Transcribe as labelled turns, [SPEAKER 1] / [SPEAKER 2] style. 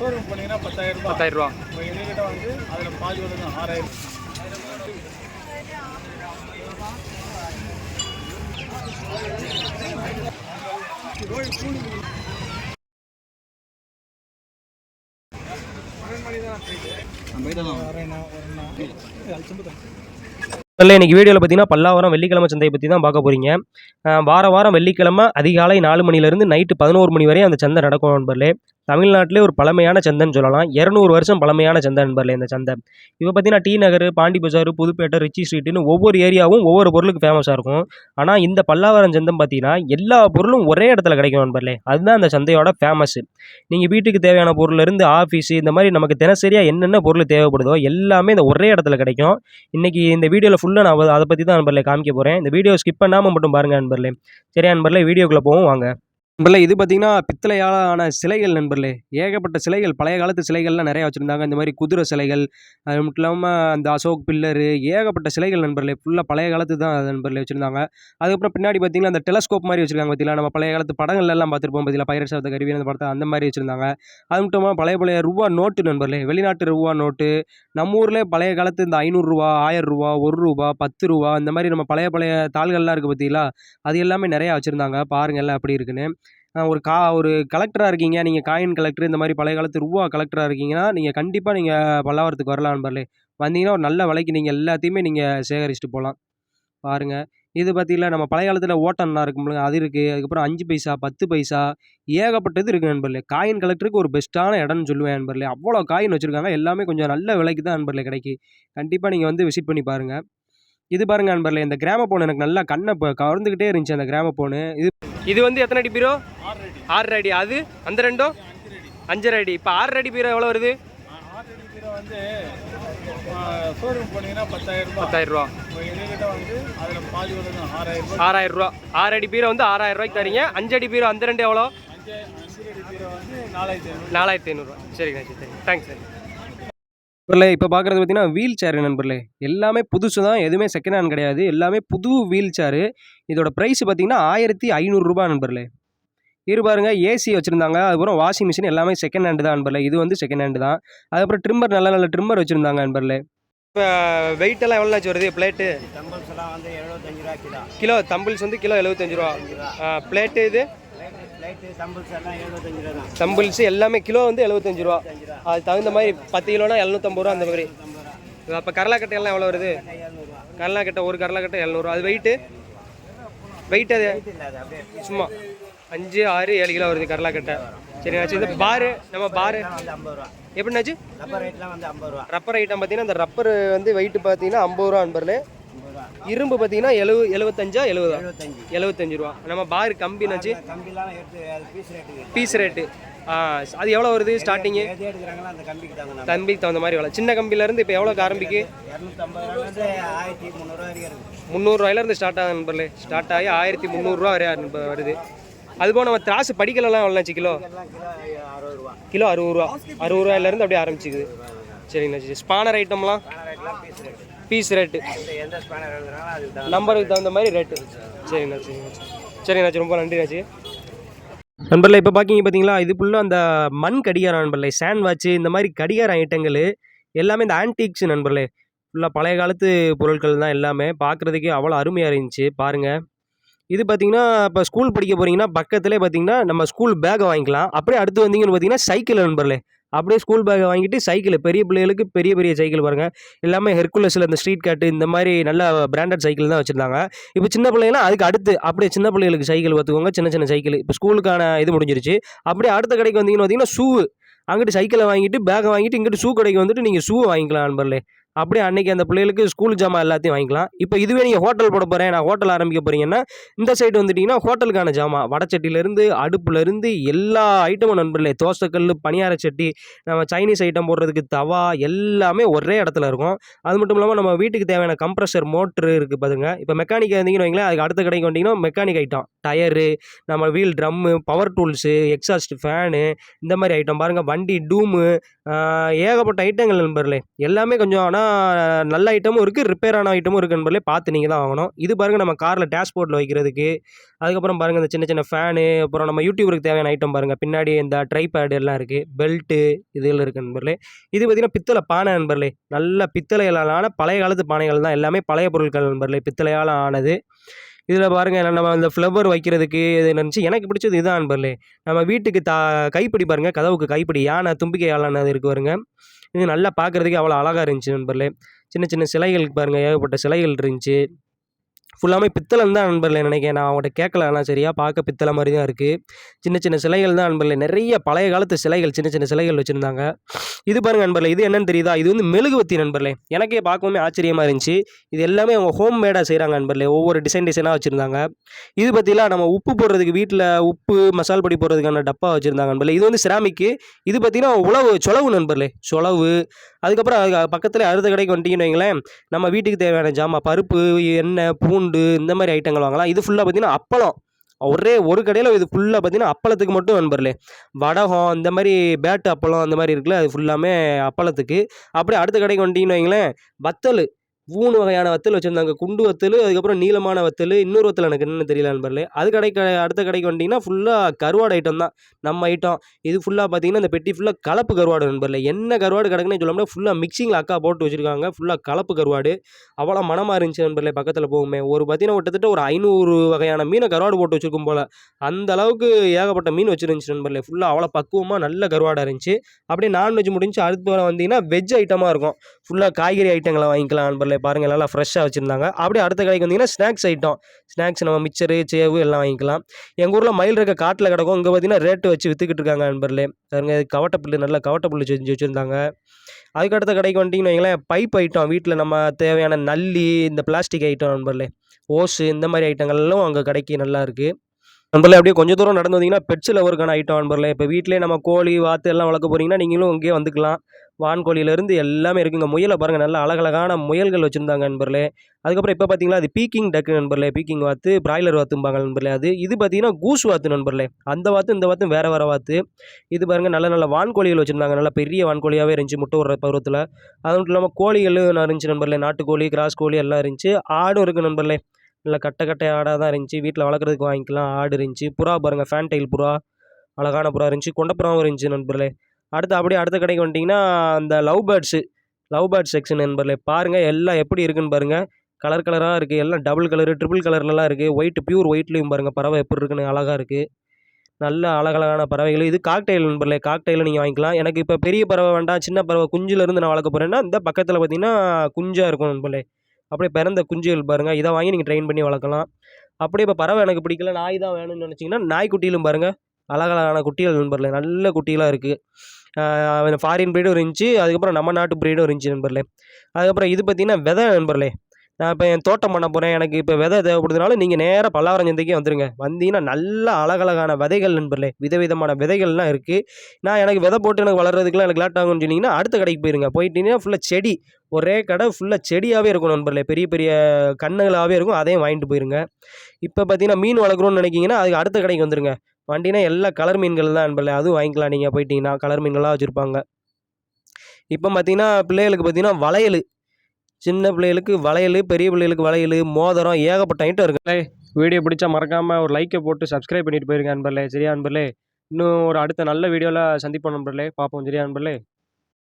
[SPEAKER 1] Showroom போனீங்கன்னா பத்தாயிரம் ரூபாய்
[SPEAKER 2] பத்தாயிரம் ரூபா.
[SPEAKER 1] இப்போ எங்ககிட்ட வந்து அதில் பாதி வந்து ஆறாயிரம்
[SPEAKER 2] இல்லை இன்னைக்கு வீடியோவில் பார்த்தீங்கன்னா பல்லாவரம் வெள்ளிக்கிழமை சந்தையை பற்றி தான் பார்க்க போகிறீங்க வார வாரம் வெள்ளிக்கிழமை அதிகாலை நாலு மணிலேருந்து நைட்டு பதினோரு மணி வரையும் அந்த சந்தை நடக்கும் நண்பர்களே. தமிழ்நாட்டிலே ஒரு பழமையான சந்தைன்னு சொல்லலாம். இரநூறு வருஷம் பழமையான சந்தை நண்பர்களே இந்த சந்தை. இப்போ பார்த்தீங்கன்னா டி நகர் பாண்டி பஜார் புதுப்பேட்டை ரிச்சி ஸ்ட்ரீட்டுன்னு ஒவ்வொரு ஏரியாவும் ஒவ்வொரு பொருளுக்கு ஃபேமஸாக இருக்கும். ஆனால் இந்த பல்லாவரம் சந்தை பார்த்தீங்கன்னா எல்லா பொருளும் ஒரே இடத்துல கிடைக்கும் நண்பர்களே. அதுதான் அந்த சந்தையோட ஃபேமஸ்ஸு நீங்கள் வீட்டுக்கு தேவையான பொருள்லேருந்து ஆஃபீஸு இந்த மாதிரி நமக்கு தினசரியாக என்னென்ன பொருள் தேவைப்படுதோ எல்லாமே இந்த ஒரே இடத்துல கிடைக்கும். இன்றைக்கி இந்த வீடியோவில் ஃபுல்லாக நான் அதை பற்றி தான் நண்பர்களே காமிக்க போகிறேன் இந்த வீடியோ ஸ்கிப் பண்ணாமல் மட்டும் பாருங்கள் நண்பர்களே. சரியா நண்பர்களே வீடியோக்குள்ளே போவோம் வாங்க. நண்பர்களே இது பார்த்தீங்கன்னா பித்தளையால் ஆன சிலைகள் நண்பர்களே. ஏகப்பட்ட சிலைகள் பழைய காலத்து சிலைகள்லாம் நிறையா வச்சுருந்தாங்க. இந்த மாதிரி குதிரை சிலைகள் அது மட்டும் இல்லாமல் அந்த அசோக் பில்லரு ஏகப்பட்ட சிலைகள் நண்பர்களே. ஃபுல்லாக பழைய காலத்து தான் நண்பர்களே வச்சுருந்தாங்க. அதுக்கப்புறம் பின்னாடி பார்த்தீங்கன்னா அந்த டெலஸ்கோப் மாதிரி வச்சுருக்காங்க பார்த்தீங்களா நம்ம பழைய காலத்து படங்கள்லாம் எல்லாம் பார்த்துருப்போம் பார்த்தீங்களா பைரட்ஸ் ஆஃப் த கருவி அந்த படத்தை அந்த மாதிரி வச்சுருந்தாங்க. அது மட்டும் இல்லாமல் பழைய பழைய ரூபா நோட்டு நண்பர்களே. வெளிநாட்டு ரூபா நோட்டு நம்ம ஊரில் பழைய காலத்து இந்த ஐநூறுரூவா ஆயிரம் ரூபா ஒரு ரூபா பத்து ரூபா இந்த மாதிரி நம்ம பழைய பழைய தாள்கள்லாம் இருக்குது பார்த்தீங்களா அது எல்லாமே நிறையா வச்சுருந்தாங்க. பாருங்கள் எல்லாம் அப்படி இருக்குன்னு. ஒரு கா ஒரு கலெக்டராக இருக்கீங்க. நீங்கள் காயின் கலெக்டர் இந்த மாதிரி பழைய காலத்து ரூபா கலெக்டராக இருக்கீங்கன்னா நீங்கள் கண்டிப்பாக நீங்கள் பல்லாவரத்துக்கு வரலாம் நண்பர்களே. வந்தீங்கன்னா ஒரு நல்ல விலைக்கு நீங்கள் எல்லாத்தையுமே நீங்கள் சேகரிச்சுட்டு போகலாம். பாருங்கள் இது பார்த்தீங்களா நம்ம பழைய காலத்தில் ஓட்டம்லாம் இருக்கும்ல அது இருக்குது அதுக்கப்புறம் அஞ்சு பைசா பத்து பைசா ஏகப்பட்டது இருக்குது நண்பர்களே. காயின் கலெக்டருக்கு ஒரு பெஸ்ட்டான இடம்னு சொல்லுவேன் நண்பர்களே. அவ்வளோ காயின் வச்சுருக்காங்க. எல்லாமே கொஞ்சம் நல்ல விலைக்கு தான் நண்பர்களே கிடைக்கி. கண்டிப்பாக நீங்கள் வந்து விசிட் பண்ணி பாருங்கள் இது பாருங்க நண்பர்களே இந்த கிராம போன் எனக்கு நல்லா கண்ணை இப்போ கவர்ந்துக்கிட்டே இருந்துச்சு அந்த கிராம போனு இது இது வந்து எத்தனை அடி பீரோ
[SPEAKER 1] ஆறரை அடி.
[SPEAKER 2] அது அந்த ரெண்டும் அஞ்சரை அடி. இப்போ ஆறரை அடி பீரோ எவ்வளோ வருது?
[SPEAKER 1] வந்து ஷோரூம் போனீங்கன்னா பத்தாயிரம்
[SPEAKER 2] பத்தாயிரம் ரூபா
[SPEAKER 1] ஆறாயிரம் ரூபாய்
[SPEAKER 2] ஆறாயிரம் ரூபா ஆறு அடி பீரோ வந்து ஆறாயிரம் ரூபாய்க்கு தரீங்க. அஞ்சு அடி பீரோ அந்த ரெண்டு எவ்வளோ
[SPEAKER 1] நாலாயிரத்தி
[SPEAKER 2] நாலாயிரத்தி ஐநூறுரூவா சரிங்க சரி. சரி தேங்க்ஸ் சார் நண்பர்களே இப்போ பார்க்குறது பார்த்தீங்கன்னா வீல் சேர் நண்பர்களே. எல்லாமே புதுசு தான் எதுவுமே செகண்ட் ஹேண்ட் கிடையாது. எல்லாமே புது வீல் சேரு இதோட ப்ரைஸ் பார்த்தீங்கன்னா ஆயிரத்தி ஐநூறுரூபா நண்பர்களே. இரு பாருங்க ஏசி வச்சுருந்தாங்க. அதுக்கப்புறம் வாஷிங் மிஷின் எல்லாமே செகண்ட் ஹேண்டு தான் நண்பர்களே இது வந்து செகண்ட் ஹேண்டு தான். அதுக்கப்புறம் ட்ரிம்மர் நல்ல நல்ல ட்ரிம்மர் வச்சுருந்தாங்க நண்பர்களே இப்போ வெயிட் எல்லாம் எவ்வளோ வருது? பிளேட்டு
[SPEAKER 3] தம்பல்ஸ் எல்லாம் வந்து எழுபத்தஞ்சு ரூபா கிலோ.
[SPEAKER 2] கிலோ தம்பிள்ஸ் வந்து கிலோ எழுபத்தஞ்சு ரூபா. பிளேட்டு இது? தம்பிள்ஸ் எல்லாமே கிலோ வந்து எழுபத்தஞ்சு ரூபா. அது தகுந்த மாதிரி பத்து கிலோனா எழுநூத்தம்பது ரூபா அந்த மாதிரி. அப்போ கரலாக்கட்டை எல்லாம் எவ்வளோ வருது? கரலாக்கட்டை ஒரு கரலாக்கட்டை எழுநூறுவா அது வெயிட்டு வெயிட் அது?
[SPEAKER 3] இல்லை அது அப்படியே
[SPEAKER 2] சும்மா. அஞ்சு ஆறு ஏழு கிலோ வருது கரலாக்கட்டை சரிங்கண்ணாச்சு இந்த பாரு நம்ம பாரு. எப்படின்னாச்சு?
[SPEAKER 3] ரப்பர்
[SPEAKER 2] ஐட்டம் பார்த்தீங்கன்னா இந்த ரப்பர் வந்து வெயிட் பார்த்தீங்கன்னா ஐம்பது ரூபா
[SPEAKER 3] ரூபா
[SPEAKER 2] இரும்பு பார்த்தீங்கன்னா எழுபது எழுபத்தஞ்சா எழுபதா
[SPEAKER 3] எழுபத்தஞ்சு
[SPEAKER 2] ரூபா. நம்ம பார் கம்பினாச்சு
[SPEAKER 3] பீஸ்
[SPEAKER 2] ரேட்டு அது எவ்வளோ வருது ஸ்டார்டிங்கு
[SPEAKER 3] அந்த கம்பிக்கு தகுந்த
[SPEAKER 2] தம்பிக்கு தகுந்த மாதிரி விலை சின்ன கம்பிலேருந்து இப்போ எவ்வளோக்கு ஆரம்பிக்கு? முந்நூறுரூவாயிலேருந்து ஸ்டார்ட் ஆகும் நண்பர்களே. ஸ்டார்ட் ஆகி ஆயிரத்தி முந்நூறுரூவா வரை நண்ப- வருது. அதுபோல் நம்ம திராசு படிக்கலாம் எவ்வளோச்சு கிலோ
[SPEAKER 3] கிலோ? அறுபது ரூபா
[SPEAKER 2] கிலோ அறுபது ரூபா. அறுபது ரூபாயிலேருந்து அப்படியே ஆரம்பிச்சிக்குது. சரிங்கண்ணா ஸ்பானர் ஐட்டம்லாம்?
[SPEAKER 3] Piece rate.
[SPEAKER 2] நம்பருக்கு தகுந்த மாதிரி ரேட்டு. சரிண்ணா சரிங்கண்ணா சரிண்ணாச்சி ரொம்ப நன்றிண்ணாச்சு நண்பர்ல இப்போ பார்க்கிங்க பார்த்தீங்களா இது ஃபுல்லாக அந்த மண் கடிகாரம் நண்பர்லே சேண்ட் வாட்ச்சு இந்த மாதிரி கடிகார ஐட்டங்கள். எல்லாமே இந்த ஆன்டிக்ஸ் நண்பர்களே. ஃபுல்லாக பழைய காலத்து பொருட்கள் தான் எல்லாமே. பார்க்குறதுக்கே அவ்வளோ அருமையாக இருந்துச்சு. பாருங்கள் இது பார்த்தீங்கன்னா இப்போ ஸ்கூல் படிக்க போகிறீங்கன்னா பக்கத்துலேயே பார்த்தீங்கன்னா நம்ம ஸ்கூல் பேக்கை வாங்கிக்கலாம். அப்படியே அடுத்து வந்தீங்கன்னு பார்த்தீங்கன்னா சைக்கிள் நண்பர்களே. அப்படியே ஸ்கூல் பேக்கை வாங்கிட்டு சைக்கிள் பெரிய பிள்ளைகளுக்கு பெரிய பெரிய சைக்கிள் பாருங்கள் எல்லாமே ஹெர்குலஸில் இந்த ஸ்ட்ரீட் கட்டு இந்த மாதிரி நல்ல பிராண்டட் சைக்கிள் தான் வச்சுருந்தாங்க. இப்போ சின்ன பிள்ளைங்களாம் அதுக்கு அடுத்து அப்படியே சின்ன பிள்ளைகளுக்கு சைக்கிள் பார்த்துக்கோங்க. சின்ன சின்ன சைக்கிள் இப்போ ஸ்கூலுக்கான இது முடிஞ்சிருச்சு. அப்படியே அடுத்த கடைக்கு வந்தீங்கன்னு பார்த்தீங்கன்னா ஷூ அங்கிட்டு சைக்கிளை வாங்கிட்டு பேக்கை வாங்கிட்டு இங்கிட்டு ஷூ கடைக்கு வந்துட்டு நீங்கள் ஷூ வாங்கிக்கலாம் நண்பர்களே. அப்படியே அன்றைக்கி அந்த பிள்ளைகளுக்கு ஸ்கூல் ஜாமான் எல்லாத்தையும் வாங்கிக்கலாம். இப்போ இதுவே நீங்கள் ஹோட்டல் போட போகிறேன் நான் ஹோட்டல் ஆரம்பிக்க போகிறீங்கன்னா இந்த சைடு வந்துட்டிங்கன்னா ஹோட்டலுக்கான ஜாமான் வடச்சட்டியிலேருந்து அடுப்புலேருந்து எல்லா ஐட்டமும் நண்பர்களே தோசைக்கல் பணியார சட்டி நம்ம சைனீஸ் ஐட்டம் போடுறதுக்கு தவா எல்லாமே ஒரே இடத்துல இருக்கும். அது மட்டும் இல்லாமல் நம்ம வீட்டுக்கு தேவையான கம்ப்ரஸர் மோட்ரு இருக்குது பாருங்க இப்போ மெக்கானிக் இருந்தீங்கன்னு வைங்களேன் அதுக்கு அடுத்த கடைக்கு வந்தீங்கன்னா மெக்கானிக் ஐட்டம் டயரு நம்ம wheel drum power tools exhaust fan இந்த மாதிரி ஐட்டம் பாருங்கள் வண்டி டூமு ஏகப்பட்ட ஐட்டங்கள் நண்பர்களே. எல்லாமே கொஞ்சம் ஆனால் நல்ல ஐட்டமும் இருக்குது ரிப்பேர் ஆன ஐட்டமும் இருக்குது நண்பர்களே. பார்த்து நீங்கள் தான் வாங்கணும். இது பாருங்கள் நம்ம காரில் டேஷ்போர்ட்டில் வைக்கிறதுக்கு. அதுக்கப்புறம் பாருங்கள் இந்த சின்ன சின்ன ஃபேனு அப்புறம் நம்ம யூடியூபருக்கு தேவையான ஐட்டம் பாருங்கள் பின்னாடி இந்த ட்ரைபேடு எல்லாம் இருக்குது பெல்ட்டு இதெல்லாம் இருக்குது நண்பர்களே. இது பார்த்திங்கன்னா பித்தளை பானை நண்பர்களே. நல்ல பித்தளைகளான பழைய காலத்து பானைகள் தான். எல்லாமே பழைய பொருட்கள் நண்பர்களே. பித்தளையால் ஆனது. இதில் பாருங்கள் நம்ம அந்த ஃப்ளவர் வைக்கிறதுக்கு இது நினச்சி எனக்கு பிடிச்சது இதுதான் நண்பர்களே நம்ம வீட்டுக்கு தா கைப்பிடி பாருங்கள் கதவுக்கு கைப்பிடி யானை தும்பிக்கை யாழானது இருக்கு பாருங்க. இது நல்லா பார்க்குறதுக்கு அவ்வளோ அழகாக இருந்துச்சு நண்பர்களே சின்ன சின்ன சிலைகள் பாருங்கள் ஏகப்பட்ட சிலைகள் இருந்துச்சு. ஃபுல்லாமே பித்தளம் தான் நண்பர்களே நினைக்கிறேன். நான் அவங்கள்ட்ட கேட்கல. ஆனால் சரியாக பார்க்க பித்தளை மாதிரி தான் இருக்குது சின்ன சின்ன சிலைகள் தான் நண்பர்களே. நிறைய பழைய காலத்து சிலைகள் சின்ன சின்ன சிலைகள் வச்சுருந்தாங்க. இது பாருங்கள் நண்பர்களே. இது என்னன்னு தெரியுதா? இது வந்து மெழுகுவத்தி நண்பர்களே. எனக்கே பார்க்கவுமே ஆச்சரியமாக இருந்துச்சு. இது எல்லாமே அவங்க ஹோம் மேடாக செய்கிறாங்க நண்பர்களே. ஒவ்வொரு டிசைன் டிசைனாக வச்சுருந்தாங்க. இது பற்றிலாம் நம்ம உப்பு போடுறதுக்கு வீட்டில் உப்பு மசால் பொடி போடுறதுக்கான டப்பா வச்சுருந்தாங்க நண்பர்களே. இது வந்து சிராமிக்கு இது பார்த்திங்கன்னா உழவு சொலவு நண்பர்களே. சொலவு அதுக்கப்புறம் அது பக்கத்தில் அறுத கடைக்கு வந்துட்டீங்கன்னு வைங்களேன் நம்ம வீட்டுக்கு தேவையான ஜாமான் பருப்பு எண்ணெய் பூண்டு இந்த மாதிரி ஐட்டங்கள் வாங்கலாம். இது ஃபுல்லாக பார்த்தீங்கன்னா அப்பளம். ஒரே ஒரு கடையில் இது ஃபுல்லாக பார்த்தீங்கன்னா அப்பளத்துக்கு மட்டும் நண்பர்களே. வடகம் இந்த மாதிரி பேட்டு அப்பளம் அந்த மாதிரி இருக்குல்ல அது ஃபுல்லாமே அப்பளத்துக்கு. அப்படியே அடுத்த கடைக்கு வந்துட்டீங்கன்னு வைங்களேன் வத்தல். மூணு வகையான வத்தல் வச்சுருந்தாங்க. குண்டு வத்தல் அதுக்கப்புறம் நீளமான வத்தல் இன்னொரு வத்தல் எனக்கு என்னென்னு தெரியல நண்பர்களே. அது கடைக்கு அடுத்த கடைக்கு வந்துட்டிங்கன்னா ஃபுல்லாக கருவாடு ஐட்டம் தான். நம்ம ஐட்டம் இது ஃபுல்லாக பார்த்தீங்கன்னா இந்த பெட்டி ஃபுல்லாக கலப்பு கருவாடு நண்பர்களே. என்ன கருவாடு கிடக்குன்னு சொல்ல முடியாது. ஃபுல்லாக மிக்சிங்கில் அக்கா போட்டு வச்சுருக்காங்க. ஃபுல்லாக கலப்பு கருவாடு. அவ்வளோ மனமாக இருந்துச்சு நண்பர்களே பக்கத்தில் போகுமே. ஒரு பார்த்தீங்கன்னா கிட்டத்தட்ட ஒரு ஐநூறு வகையான மீனை கருவாடு போட்டு வச்சுருக்கும் போல். அந்த அளவுக்கு ஏகப்பட்ட மீன் வச்சுருந்துச்சு நண்பர்களே. ஃபுல்லாக அவ்வளோ பக்குவமாக நல்ல கருவாடாக இருந்துச்சு. அப்படியே நான்வெஜ் முடிஞ்சு அடுத்து வர வந்தீங்கன்னா வெஜ் ஐட்டமாக இருக்கும். ஃபுல்லாக காய்கறி ஐட்டங்களை வாங்கிக்கலாம் நண்பர்களே. பாருங்கள் நல்லா ஃப்ரெஷ்ஷாக வச்சுருந்தாங்க. அப்படியே அடுத்த கடைக்கு வந்தீங்கன்னா ஸ்நாக்ஸ் ஐட்டம் ஸ்நாக்ஸ் நம்ம மிச்சரு சேவு எல்லாம் வாங்கிக்கலாம். எங்கள் ஊரில் மயில் இருக்க காட்டில் கிடக்கும். இங்கே பார்த்தீங்கன்னா ரேட்டு வச்சு விற்றுக்கிட்டு இருக்காங்க நண்பர்களே. பாருங்க கவட்டப்புல்லு நல்லா கவட்டப்புல்லு செஞ்சு வச்சுருந்தாங்க. அதுக்கு அடுத்த கடைக்கு வந்துட்டிங்கன்னு வைங்களேன் பைப் ஐட்டம் வீட்டில் நம்ம தேவையான நல்லி இந்த பிளாஸ்டிக் ஐட்டம் நண்பர்களே. ஓஸு இந்த மாதிரி ஐட்டங்கள்லாம் அங்கே கடைக்கு நல்லா இருக்குது நண்பர்களே அப்படியே கொஞ்சம் தூரம் நடந்து வந்தீங்கன்னா பெட்ஸ் லவருக்கான ஐட்டம் நண்பர்களே. இப்போ வீட்டிலே நம்ம கோழி வாத்து எல்லாம் வளர்க்க போகிறீங்கன்னா நீங்களும் இங்கேயே வந்துக்கலாம். வான்கோழியிலேருந்து எல்லாமே இருக்குங்க. முயலை பாருங்கள் நல்ல அழகழகான முயல்கள் வச்சுருந்தாங்க நண்பர்களே. அதுக்கப்புறம் இப்போ பார்த்தீங்களா அது பீக்கிங் டக்கு நண்பர்களே. பீக்கிங் வாத்து பிராய்லர் வாத்தும்பாங்க நண்பர்களே. அது இது பார்த்தீங்கன்னா கூஸ் வாத்து நண்பர்களே. அந்த வாத்து இந்த வாத்து வேறு வேறு வாத்து. இது பாருங்கள் நல்ல நல்ல வான்கோழிகள் வச்சுருந்தாங்க. நல்ல பெரிய வான்கோழியாகவே இருந்துச்சு முட்டை விடுற பருவத்தில். அது மட்டும் இல்லாமல் கோழிகள் இருந்துச்சு நண்பர்களே. நாட்டுக்கோழி கிராஸ் கோழி எல்லாம் இருந்துச்சு. ஆடும் இருக்குது நண்பர்களே. நல்லா கட்டை கட்டை ஆடாக தான் இருந்துச்சு. வீட்டில் வளர்க்குறதுக்கு வாங்கிக்கலாம். ஆடு இருந்துச்சு. புறா பாருங்கள் ஃபேன்டைல் புறா. அழகான புறா இருந்துச்சு. கொண்டப்புறாவும் இருந்துச்சு நண்பர்களே. அடுத்து அப்படியே அடுத்த கடைக்கு வந்துட்டிங்கன்னா அந்த love birds. Love birds section நண்பர்களே பாருங்கள் எல்லாம் எப்படி இருக்குன்னு பாருங்கள் கலர் கலராக இருக்குது எல்லாம் டபுள் கலரு ட்ரிபிள் கலர்லலாம் இருக்குது ஒயிட் பியூர் ஒயிட்லேயும் பாருங்கள் பறவை எப்படி இருக்குன்னு அழகாக இருக்குது நல்ல அழகழகான பறவைகள். இது காக்டெயில் நண்பர்களே காக்டெயில் நீங்கள் வாங்கிக்கலாம். எனக்கு இப்போ பெரிய பறவை வேண்டாம் சின்ன பறவை குஞ்சிலேருந்து நான் வளர்க்க போகிறேன்னா இந்த பக்கத்தில் பார்த்தீங்கன்னா குஞ்சாக இருக்கும் நண்பர்களே. அப்படியே பிறந்த குஞ்சுகள் பாருங்கள் இதை வாங்கி நீங்கள் ட்ரெயின் பண்ணி வளர்க்கலாம். அப்படியே இப்போ பறவை எனக்கு பிடிக்கல. நாய் தான் வேணும்னு நினச்சிங்கன்னா நாய்க்குட்டியிலும் பாருங்கள் அழகழகான குட்டிகள் நண்பர்களே நல்ல குட்டிகளாக இருக்குது ஃபாரின் ப்ரீடும் இருந்துச்சு அதுக்கப்புறம் நம்ம நாட்டு ப்ரீடும் இருந்துச்சு நண்பர்களே அதுக்கப்புறம் இது பார்த்தீங்கன்னா விதை நண்பர்களே நான் இப்போ என் தோட்டம் பண்ண போகிறேன் எனக்கு இப்போ விதை தேவைப்படுதுனால நீங்கள் நேராக பல்லாவரம் சந்தைக்கே வந்துடுங்க வந்தீங்கன்னா நல்ல அழகழகான விதைகள் நண்பர்களே விதவிதமான விதைகள்லாம் இருக்குது நான் எனக்கு விதை போட்டு எனக்கு வளர்கிறதுக்குலாம் எனக்கு லேட் ஆகும்னு சொன்னீங்கன்னா அடுத்த கடைக்கு போயிருங்க. போயிட்டீங்கன்னா ஃபுல்லாக செடி ஒரே கடை ஃபுல்லாக செடியாகவே இருக்கும் நண்பர்களே. பெரிய பெரிய கண்ணுகளாகவே இருக்கும். அதையும் வாங்கிட்டு போயிருங்க. இப்போ பார்த்தீங்கன்னா மீன் வளர்க்குறோன்னு நினைக்கிங்கன்னா அதுக்கு அடுத்த கடைக்கு வந்துருங்க. வண்டினா எல்லா கலர் மீன்கள் தான் நண்பர்களே. அதுவும் வாங்கிக்கலாம். நீங்கள் போயிட்டீங்கன்னா கலர் மீன்களாக வச்சுருப்பாங்க. இப்போ பார்த்தீங்கன்னா பிள்ளைகளுக்கு பார்த்தீங்கன்னா வளையல் சின்ன பிள்ளைகளுக்கு வளையல் பெரிய பிள்ளைகளுக்கு வளையல் மோதிரம் ஏகப்பட்ட ஐட்டம் இருக்குல்ல வீடியோ பிடிச்சா மறக்காமல் ஒரு லைக்கை போட்டு சப்ஸ்கிரைப் பண்ணிட்டு போயிருங்க நண்பர்களே. சரியா நண்பர்களே? இன்னும் ஒரு அடுத்த நல்ல வீடியோவில் சந்திப்போம் நண்பர்களே. பார்ப்போம். சரியா நண்பர்களே?